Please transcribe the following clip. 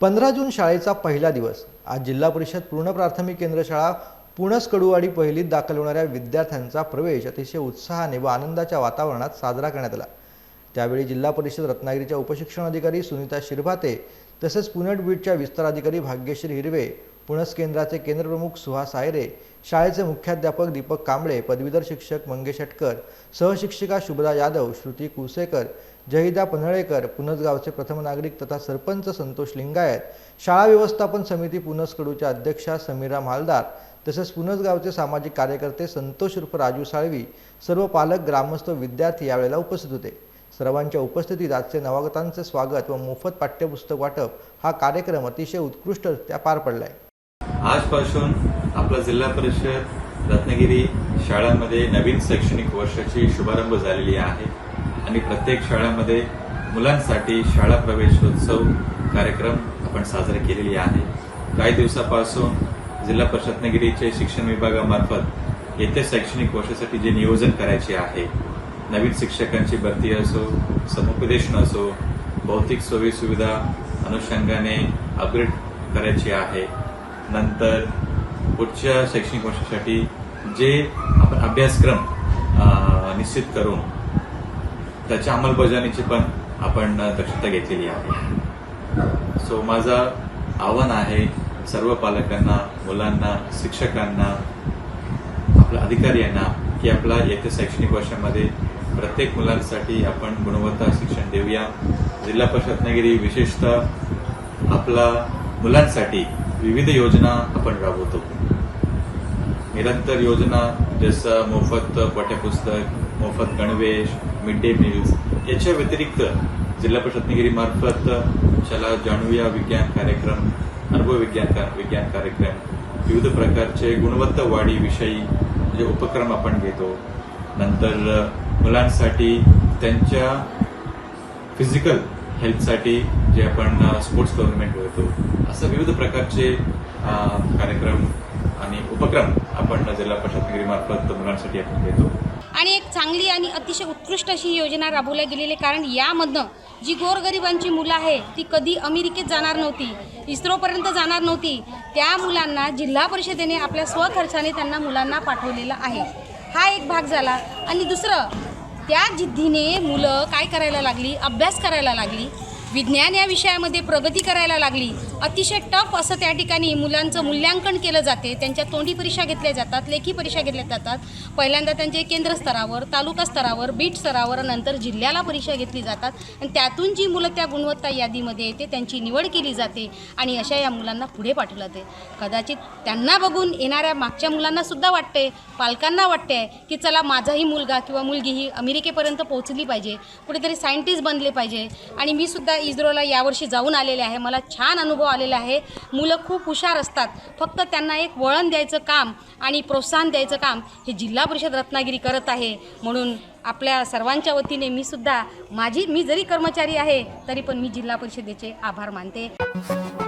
पंधरा जून शाळेचा पहिला दिवस. आज जिल्हा परिषद पूर्ण प्राथमिक केंद्र शाळा पुणस कडुवाडी पहिलीत दाखल होणाऱ्या विद्यार्थ्यांचा प्रवेश अतिशय उत्साहाने व आनंदाच्या वातावरणात साजरा करण्यात आला. त्यावेळी जिल्हा परिषद रत्नागिरीच्या उपशिक्षणाधिकारी सुनीता शिरभाते तसेच पुनट बीटच्या विस्तार अधिकारी भाग्यश्री हिरवे पुणस केंद्राचे केंद्रप्रमुख सुहास आयरे शाळेचे मुख्याध्यापक दीपक कांबळे पदवीधर शिक्षक मंगेश अटकर सहशिक्षिका शुभदा यादव श्रुती कुसेकर जहिदा पन्हळेकर पुनस गावचे प्रथम नागरिक तथा सरपंच संतोष लिंगायत शाळा व्यवस्थापन समिती पुनस कडूच्या अध्यक्षा समीरा मालदार तसेच पुनस गावचे सामाजिक कार्यकर्ते संतोष उर्फ राजू साळवी सर्व पालक ग्रामस्थ विद्यार्थी यावेळेला उपस्थित होते. सर्वांच्या उपस्थितीत आजचे नवागतांचे स्वागत व मोफत पाठ्यपुस्तक वाटप हा कार्यक्रम अतिशय उत्कृष्टरित्या पार पडलाय. आजपासून आपला जिल्हा परिषद रत्नागिरी शाळांमध्ये नवीन शैक्षणिक वर्षाची शुभारंभ झालेली आहे. आणि प्रत्येक शाळांमध्ये मुलांसाठी शाळा प्रवेशोत्सव कार्यक्रम आपण साजरे केलेली आहे. काही दिवसापासून जिल्हा परिषद रत्नागिरीचे शिक्षण विभागामार्फत येत्या शैक्षणिक वर्षासाठी जे नियोजन करायचे आहे नवीन शिक्षकांची भरती असो समुपदेशन असो भौतिक सोयी सुविधा अनुषंगाने अपग्रेड करायची आहे. नंतर पुढच्या शैक्षणिक वर्षासाठी जे आपण अभ्यासक्रम निश्चित करून त्याच्या अंमलबजावणीची पण आपण दक्षता घेतलेली आहे. सो माझं आव्हान आहे सर्व पालकांना मुलांना शिक्षकांना आपल्या अधिकाऱ्यांना की आपला येत्या शैक्षणिक वर्षामध्ये प्रत्येक मुलांसाठी आपण गुणवत्ता शिक्षण देऊया. जिल्हा परिषद रत्नागिरी विशेषतः आपला मुलांसाठी विविध योजना आपण राबवतो. निरंतर योजना जसं मोफत पाठ्यपुस्तक मोफत गणवेश मिड डे मील्स याच्या व्यतिरिक्त जिल्हा परिषद शाला मार्फत जाणूया विज्ञान कार्यक्रम अनुभव विज्ञान का- विज्ञान कार्यक्रम. विविध प्रकारचे गुणवत्ता वाढीविषयी जे उपक्रम आपण घेतो. नंतर मुलांसाठी त्यांच्या फिजिकल हेल्थसाठी जे आपण स्पोर्ट्स टुर्नामेंट बोलतो असं विविध प्रकारचे कार्यक्रम आणि उपक्रम आपण जिल्हा परिषद मुलांसाठी आपण घेतो. आणि एक चांगली आणि अतिशय उत्कृष्ट अशी योजना राबवल्या गेलेली कारण यामधनं जी गोरगरिबांची मुलं आहे ती कधी अमेरिकेत जाणार नव्हती इस्रोपर्यंत जाणार नव्हती त्या मुलांना जिल्हा परिषदेने आपल्या स्वखर्चाने त्यांना मुलांना पाठवलेलं आहे. हा एक भाग झाला. आणि दुसरं त्या जिद्दीने मुलं काय करायला लागली? अभ्यास करायला लागली? विज्ञान या विषयामध्ये प्रगती करायला लागली. अतिशय टफ असं त्या ठिकाणी मुलांचं मूल्यांकन केलं जाते. त्यांच्या तोंडी परीक्षा घेतल्या जातात लेखी परीक्षा घेतल्या जातात. पहिल्यांदा त्यांचे केंद्र स्तरावर तालुका स्तरावर बीट स्तरावर नंतर जिल्ह्याला परीक्षा घेतली जातात. आणि त्यातून जी मुलं त्या गुणवत्ता यादीमध्ये येते त्यांची निवड केली जाते आणि अशा या मुलांना पुढे पाठवलं जाते. कदाचित त्यांना बघून येणाऱ्या मागच्या मुलांनासुद्धा वाटते पालकांना वाटते की चला माझाही मुलगा किंवा मुलगी ही अमेरिकेपर्यंत पोहोचली पाहिजे. कुठेतरी सायंटिस्ट बनले पाहिजे. आणि मी सुद्धा इस्रोला यावर्षी जाऊन आलेले आहे. मला छान अनुभव आलेला आहे. मुलं खूप हुशार असतात. फक्त त्यांना एक वळण द्यायचं काम आणि प्रोत्साहन द्यायचं काम हे जिल्हा परिषद रत्नागिरी करत आहे. म्हणून आपल्या सर्वांच्या वतीने मी सुद्धा माझी मी जरी कर्मचारी आहे तरी पण मी जिल्हा परिषदेचे आभार मानते.